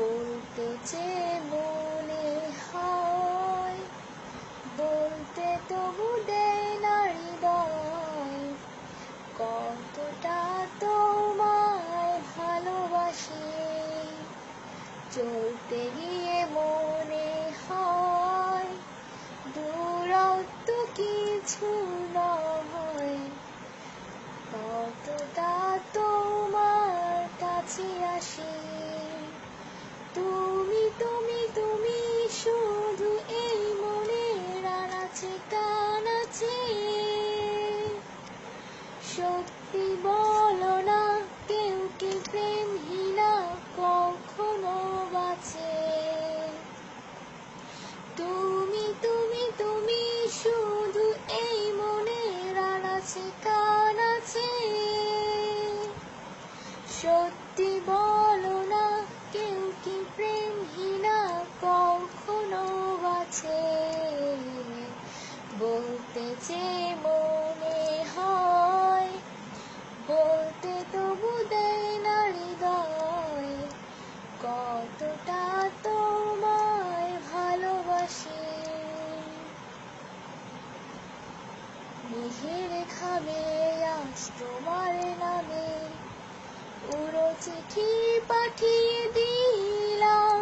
বলতে যে মনে হয়, বলতে তবু দেয় না হৃদয়। কতটা তোমায় ভালোবাসি, চলতে গিয়ে মনে হয়, দূরত্ব কিছু সত্যি বলো না, কেউ কি প্রেমহীনা কখনো বাঁচে? তুমি তুমি তুমি শুধু এই মনের আনাচে আছে সত্যি বলো না, কেউ কি প্রেমহীনা কখনো বাঁচে? বলতে যে মেঘের খাবে আজ তোমার নামে উড়ো চিঠি পাঠিয়ে দিলাম।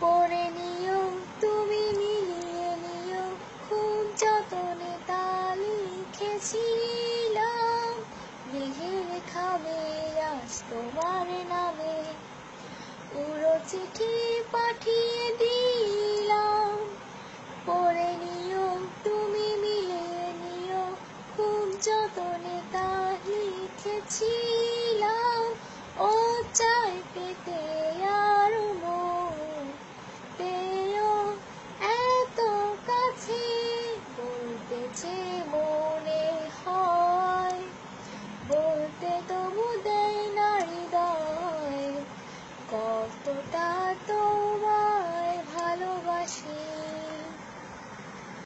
পরে নিও, তুমি মিলিয়ে নিও খুব যতনে তা লিখেছিলাম। মেঘের খাবে আজ তোমার নামে উড়ো চিঠি পাঠিয়ে দিলাম যতনে তা লিখেছিলাম ও চাই পেতে আর পেও এত কাছে বলতেছে মনে হয়। বলতে তবু দেয় না হৃদয়, কতটা তোমায় ভালোবাসি।